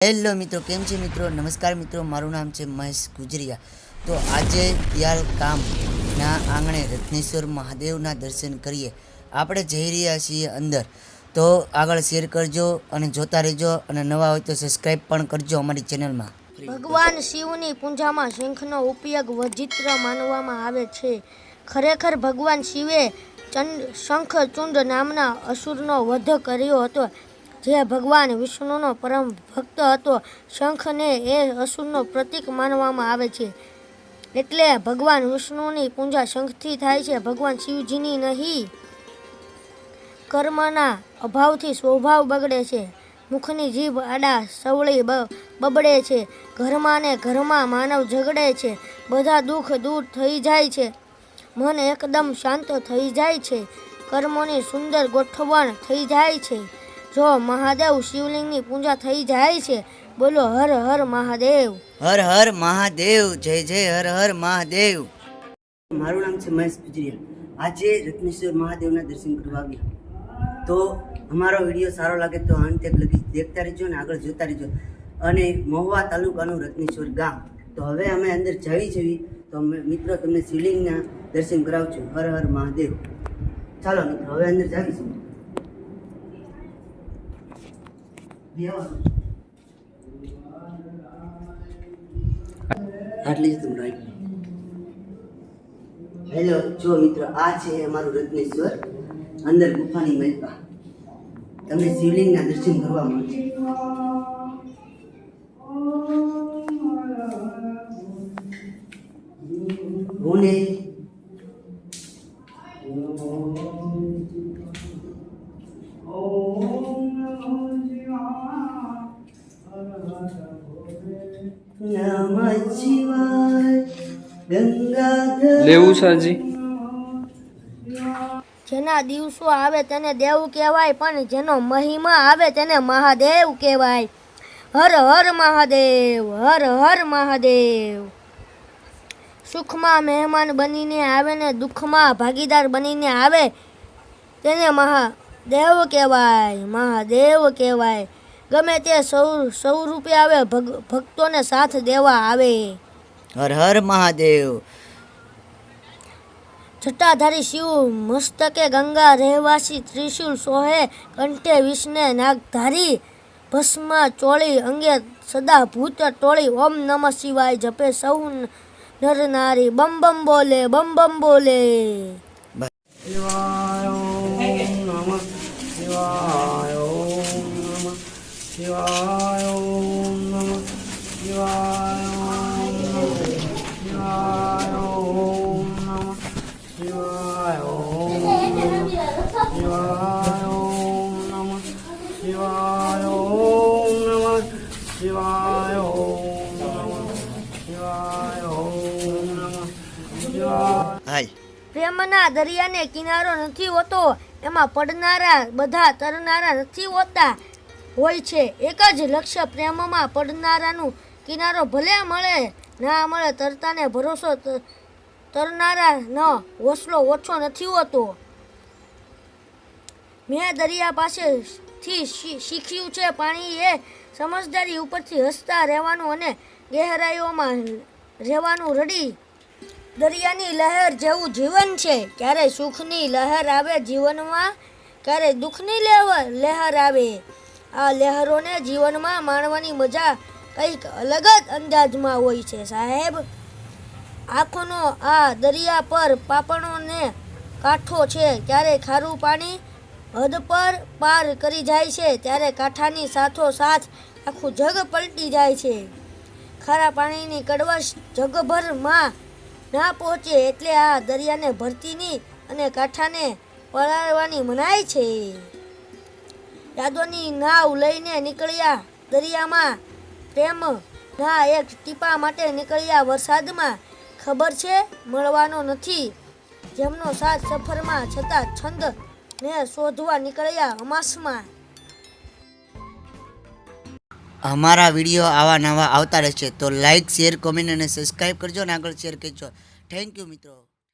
Hello મિત્રો, કેમ છે મિત્રો? નમસ્કાર મિત્રો, મારું નામ છે મહેશ ગુજરિયા. તો આજે યાર કામના આંગણે રત્નેશ્વર મહાદેવના દર્શન કરીએ. આપણે જઈ રહ્યા છીએ અંદર. તો આગળ શેર કરજો અને જોતા રહેજો અને નવા હોય તો સબસ્ક્રાઈબ પણ કરજો અમારી ચેનલમાં ભગવાન શિવની પૂજામાં શંખનો ઉપયોગ વજિત્ર માનવામાં આવે છે. ખરેખર ભગવાન શિવે ચંડ શંખચુંડ નામના અસુરનો વધ કર્યો હતો. જે ભગવાન વિષ્ણુનો પરમ ભક્ત હતો, શંખને એ અસુરનો પ્રતીક માનવામાં આવે છે. એટલે ભગવાન વિષ્ણુની પૂજા શંખથી થાય છે, ભગવાન શિવજીની નહીં. કર્મના અભાવથી સ્વભાવ બગડે છે. મુખની જીભ આડા સવળી બબડે છે. ઘરમાં ને ઘરમાં માનવ ઝઘડે છે. બધા દુઃખ દૂર થઈ જાય છે. મન એકદમ શાંત થઈ જાય છે. કર્મોની સુંદર ગોઠવણ થઈ જાય છે. જો મહાદેવ શિવલિંગની પૂજા થઈ જાય છે બોલો હર હર મહાદેવ. હર હર મહાદેવ જય જય હર હર મહાદેવ. મારું નામ છે મહેશ ગુજરિયા આજે રત્નેશ્વર મહાદેવના દર્શન કરવા આવ્યા. તો અમારો વીડિયો સારો લાગે તો અંત લગી દેખતા રહેજો અને આગળ જોતા રહેજો. અને મહુવા તાલુકાનું રત્નેશ્વર ગામ. તો હવે અમે અંદર જવી જવી તો અમે મિત્રો તમને શિવલિંગના દર્શન કરાવું છું. હર હર મહાદેવ. ચાલો મિત્રો હવે અંદર જાવીશું આટલી જ રાખી. હેલો, જો મિત્રો, આ છે અમારું રત્નેશ્વર અંદર ગુફાની મહેકા તમને શિવલિંગના દર્શન કરવા મળશે. હું લેવું સાજી. જેના દિવસો આવે તેને દેવ કહેવાય પણ જેનો મહિમા આવે તેને મહાદેવ કહેવાય. હર હર મહાદેવ હર હર મહાદેવ. સુખમાં મહેમાન બનીને આવે ને દુઃખમાં ભાગીદાર બનીને આવે તેને મહાદેવ કહેવાય મહાદેવ કહેવાય. ગમે તે સૌ સ્વરૂપે આવે ભગ- ભક્તોને સાથ દેવા આવે. હર હર મહાદેવ. જટાધારી શિવ મસ્તકે ગંગા રહેવાસી ત્રિશુલ સોહે કંઠે વિષ્ણે નાગધારી ભસ્મા ચોળી અંગે સદા ભૂત ટોળી ઓમ નમઃ શિવાય જપે સૌ નર નારી બમ બમ બોલે બમ બમ બોલે. શિવાય ઓમ નમઃ શિવાય ઓમ નમઃ શિવાય ઓમ નમઃ શિવાય પ્રેમના દરિયાને કિનારો નથી હોતો એમાં પડનારા બધા તરનારા નથી હોતા હોય છે. એક જ લક્ષ્ય પ્રેમમાં પડનારાનું કિનારો ભલે મળે ના મળે તરતાને ભરોસો તરનારા ન હોસલો ઓછો નથી હોતો. મેં દરિયા પાસેથી શીખ્યું છે. પાણી એ સમજદારી ઉપરથી હસતા રહેવાનું અને ગહેરાઈઓમાં રહેવાનું રડી. દરિયાની લહેર જેવું જીવન છે. ક્યારે સુખની લહેર આવે જીવનમાં, ક્યારે દુઃખની લહેર આવે. આ લહેરોને જીવનમાં માણવાની મજા કંઈક અલગ જ અંદાજમાં હોય છે, સાહેબ. આંખોનો આ દરિયા પર પાપણોને કાંઠો છે. ક્યારે ખારું પાણી હદ પર પાર કરી જાય છે, ત્યારે કાંઠાની સાથોસાથ આખું જગ પલટી જાય છે. ખારા પાણીની કડવાશ જગભરમાં ના પહોંચે એટલે આ દરિયાને ભરતીની અને કાંઠાને પલાળવાની મનાય છે. યાદોની નાવ લઈને નીકળ્યા દરિયામાં પ્રેમ ના એક ટીપા માટે નીકળ્યા વરસાદમાં ખબર છે, મળવાનો નથી. જેમનો સાથ સફરમાં છતાં છંદ ને શોધવા નીકળ્યા અમાસમાં. અમારા વીડિયો આવા નવા આવતા રહેશે. તો લાઇક શેર કોમેન્ટ અને સબસ્ક્રાઈબ કરજો અને આગળ શેર કરજો. થેન્ક યુ મિત્રો.